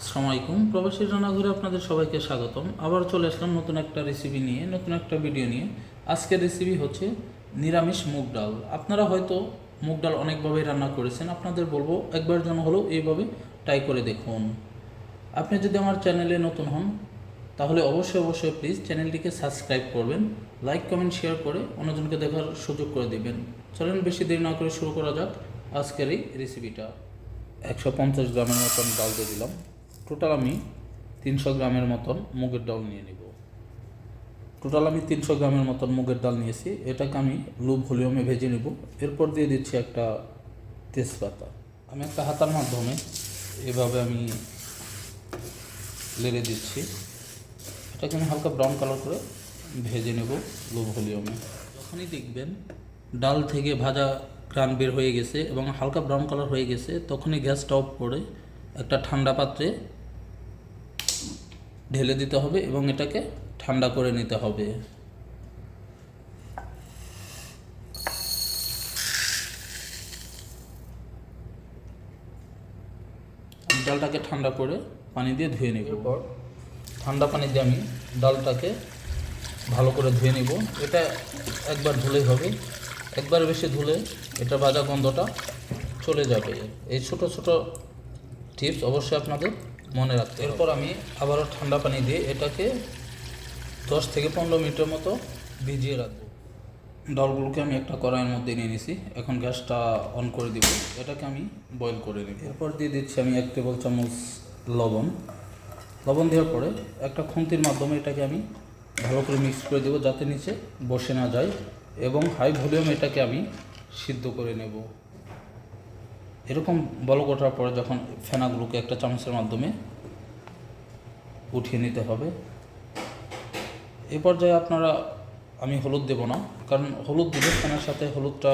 আসসালামু আলাইকুম। প্রবাসী রান্নাঘরে আপনাদের সবাইকে স্বাগতম। আবার চলে আসলাম নতুন একটা রেসিপি নিয়ে, নতুন একটা ভিডিও নিয়ে। আজকের রেসিপি হচ্ছে নিরামিষ মুগ ডাল। আপনারা হয়তো মুগ ডাল অনেকভাবেই রান্না করেছেন। আপনাদের বলব একবার যেন হলেও এইভাবে ট্রাই করে দেখুন। আপনি যদি আমার চ্যানেলে নতুন হন, তাহলে অবশ্যই অবশ্যই প্লিজ চ্যানেলটিকে সাবস্ক্রাইব করবেন লাইক কমেন্ট শেয়ার করে অন্যজনকে দেখার সুযোগ করে দেবেন। চলেন বেশি দেরি না করে শুরু করা যাক আজকের এই রেসিপিটা একশো পঞ্চাশ গ্রামের মতন ডাল দিয়ে দিলাম। টোটাল আমি তিনশো গ্রামের মতন মুগের ডাল নিয়ে নিব। টোটাল আমি তিনশো গ্রামের মতন মুগের ডাল নিয়েছি। এটাকে আমি লো ভলিউমে ভেজে নেব। এরপর দিয়ে দিচ্ছি একটা তেজপাতা। আমি একটা হাতার মাধ্যমে এভাবে আমি লেড়ে দিচ্ছি। এটাকে আমি হালকা ব্রাউন কালার করে ভেজে নেব লো ভলিউমে যখনই দেখবেন ডাল থেকে ভাজা গ্রান বের হয়ে গেছে এবং হালকা ব্রাউন কালার হয়ে গেছে, তখনই গ্যাসটা অফ করে একটা ঠান্ডা পাত্রে ঢেলে দিতে হবে এবং এটাকে ঠান্ডা করে নিতে হবে। ডালটাকে ঠান্ডা করে পানি দিয়ে ধুয়ে নেব। এরপর ঠান্ডা পানি দিয়ে আমি ডালটাকে ভালো করে ধুয়ে নিব। এটা একবার ধুলেই হবে। একবার বেশি ধুলে এটা ভাজা গন্ধটা চলে যাবে। এই ছোট ছোট টিপস অবশ্যই আপনাদের মনে রাখতে এরপর আমি আবারও ঠান্ডা পানি দিয়ে এটাকে দশ থেকে পনেরো মিনিটের মতো ভিজিয়ে রাখব। ডালগুলোকে আমি একটা কড়াইয়ের মধ্যে নিয়ে নিছি। এখন গ্যাসটা অন করে দিব। এটাকে আমি বয়েল করে নিব। এরপর দিয়ে দিচ্ছি আমি এক টেবিল চামচ লবণ। লবণ দেওয়ার পরে একটা খুন্তির মাধ্যমে এটাকে আমি ভালো করে মিক্স করে দেবো যাতে নিচে বসে না যায় এবং হাই ভলিউম এটাকে আমি সিদ্ধ করে নেব। এরকম বলক ওঠার পরে যখন ফেনাগুলোকে একটা চামচের মাধ্যমে উঠিয়ে নিতে হবে, এ পর্যায়ে আপনারা, আমি হলুদ দেব না, কারণ হলুদ দিলে ফেনার সাথে হলুদটা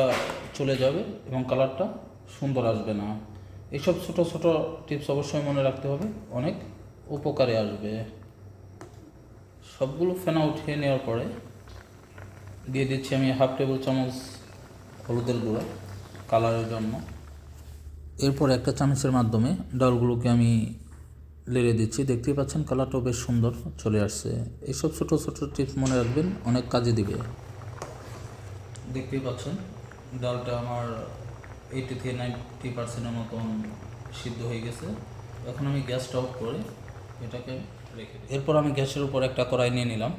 চলে যাবে এবং কালারটা সুন্দর আসবে না। এইসব ছোট ছোট টিপস অবশ্যই মনে রাখতে হবে, অনেক উপকারে আসবে। সবগুলো ফেনা উঠিয়ে নেওয়ার পরে দিয়ে দিচ্ছি আমি হাফ টেবিল চামচ হলুদের গুঁড়ো, কালারের জন্য। এরপর একটা চামচের মাধ্যমে ডালগুলোকে আমি লেড়ে দিচ্ছি। দেখতেই পাচ্ছেন কালারটাও বেশ সুন্দর চলে আসছে। এইসব ছোটো ছোটো টিপস মনে রাখবেন, অনেক কাজে দিবে। দেখতেই পাচ্ছেন, ডালটা আমার এইটি থেকে নাইনটি পার্সেন্টের মতন সিদ্ধ হয়ে গেছে। এখন আমি গ্যাসটা অফ করে এটাকে রেখে এরপর আমি গ্যাসের উপর একটা কড়াই নিয়ে নিলাম।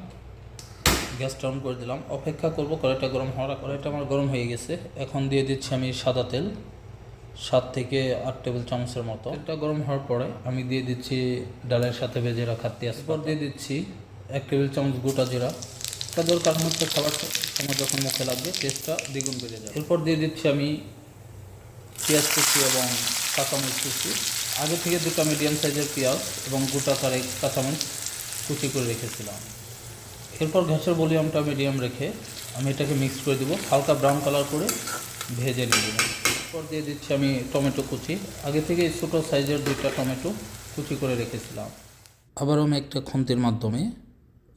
গ্যাসটা অন করে দিলাম। অপেক্ষা করব কড়াইটা গরম হওয়ার কড়াইটা আমার গরম হয়ে গেছে। এখন দিয়ে দিচ্ছি আমি সাদা তেল। সাত থেকে আট টেবিল চামচের মতো। এটা গরম হওয়ার পরে আমি দিয়ে দিচ্ছি ডালের সাথে ভেজে রাখা তেজপাত। দিয়ে দিচ্ছি এক টেবিল চামচ গোটা জিরা। এটা দরকার হচ্ছে খাবার সময় যখন মুখে লাগবে টেস্টটা দ্বিগুণ বেড়ে যাবে। এরপর দিয়ে দিচ্ছি আমি পেঁয়াজ কুচি এবং কাঁচামরিচ কুচি। আগে থেকে দুটো মিডিয়াম সাইজের পেঁয়াজ এবং গোটা তারেক কাঁচামরিচ কুচি করে রেখেছিলাম। এরপর গ্যাসের ভলিউমটা মিডিয়াম রেখে আমি এটাকে মিক্স করে দেবো। হালকা ব্রাউন কালার করে ভেজে নেব। এরপর দিয়ে দিচ্ছি আমি টমেটো কুচি। আগে থেকে ছোটো সাইজের দুইটা টমেটো কুচি করে রেখেছিলাম। আবারও আমি একটা খুন্তির মাধ্যমে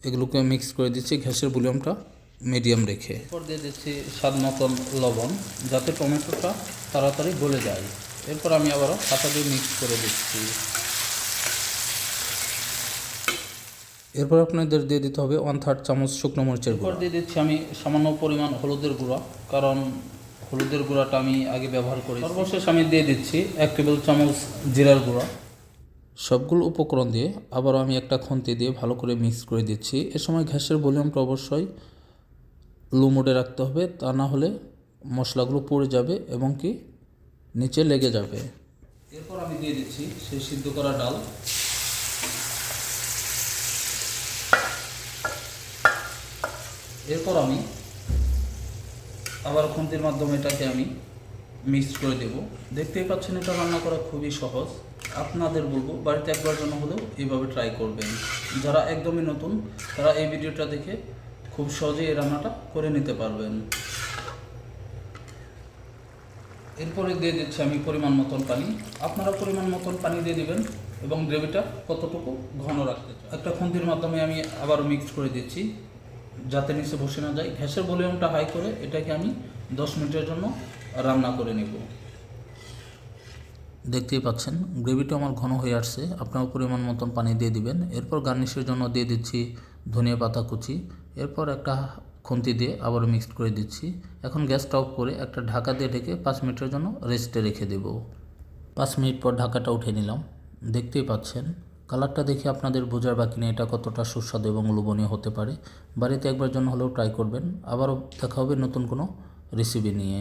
এগুলোকে মিক্স করে দিচ্ছি, গ্যাসের ভলিউমটা মিডিয়াম রেখে। এরপর দিয়ে দিচ্ছি স্বাদ মতন লবণ, যাতে টমেটোটা তাড়াতাড়ি গলে যায়। এরপর আমি আবারও হাতা দিয়ে মিক্স করে দিচ্ছি। এরপর আপনাদের দিয়ে দিতে হবে ওয়ান থার্ড চামচ শুকনো মরিচের গুঁড়ো। দিয়ে দিচ্ছি আমি সামান্য পরিমাণ হলুদের গুঁড়া, কারণ হলুদের গুঁড়াটা আমি আগে ব্যবহার করি সর্বশেষ আমি দিয়ে দিচ্ছি এক টেবিল চামচ জিরার গুঁড়া। সবগুলো উপকরণ দিয়ে আবারও আমি একটা খুন্তি দিয়ে ভালো করে মিক্স করে দিচ্ছি। এ সময় গ্যাসের ভলিউমটা অবশ্যই লো মোডে রাখতে হবে, তা না হলে মশলাগুলো পড়ে যাবে এবং কি নিচে লেগে যাবে। এরপর আমি দিয়ে দিচ্ছি সেই সিদ্ধ করা ডাল। এরপর আমি আবার খুন্তির মাধ্যমে এটাকে আমি মিক্স করে দেব। দেখতেই পাচ্ছেন, এটা রান্না করা খুবই সহজ। আপনাদের বলব, বাড়িতে একবার জন্য হলেও এইভাবে ট্রাই করবেন। যারা একদমই নতুন, তারা এই ভিডিওটা দেখে খুব সহজেই এই রান্নাটা করে নিতে পারবেন। এরপরে দিয়ে দিচ্ছি আমি পরিমাণ মতন পানি। আপনারা পরিমাণ মতন পানি দিয়ে দিবেন এবং গ্রেভিটা কতটুকু ঘন রাখতে একটা খুন্তির মাধ্যমে আমি আবারও মিক্স করে দিচ্ছি। যাতে নিচে বসে না যায়। গ্যাসের ভলিউমটা হাই করে এটাকে আমি দশ মিনিটের জন্য রান্না করে নেব। দেখতেই পাচ্ছেন, গ্রেভিটা আমার ঘন হয়ে আসছে। আপনার পরিমাণ মতন পানি দিয়ে দিবেন। এরপর গার্নিশের জন্য দিয়ে দিচ্ছি ধনিয়া পাতা কুচি। এরপর একটা খুন্তি দিয়ে আবার মিক্সড করে দিচ্ছি। এখন গ্যাসটা অফ করে একটা ঢাকা দিয়ে ঢেকে পাঁচ মিনিটের জন্য রেস্টে রেখে দেব। পাঁচ মিনিট পর ঢাকাটা উঠে নিলাম। দেখতেই পাচ্ছেন কালারটা দেখে আপনাদের বোঝার বাকি নেই, এটা কতটা সুস্বাদু এবং লোভনীয় হতে পারে। বাড়িতে একবার জন্য হলেও ট্রাই করবেন। আবারও দেখা হবে নতুন কোনো রেসিপি নিয়ে।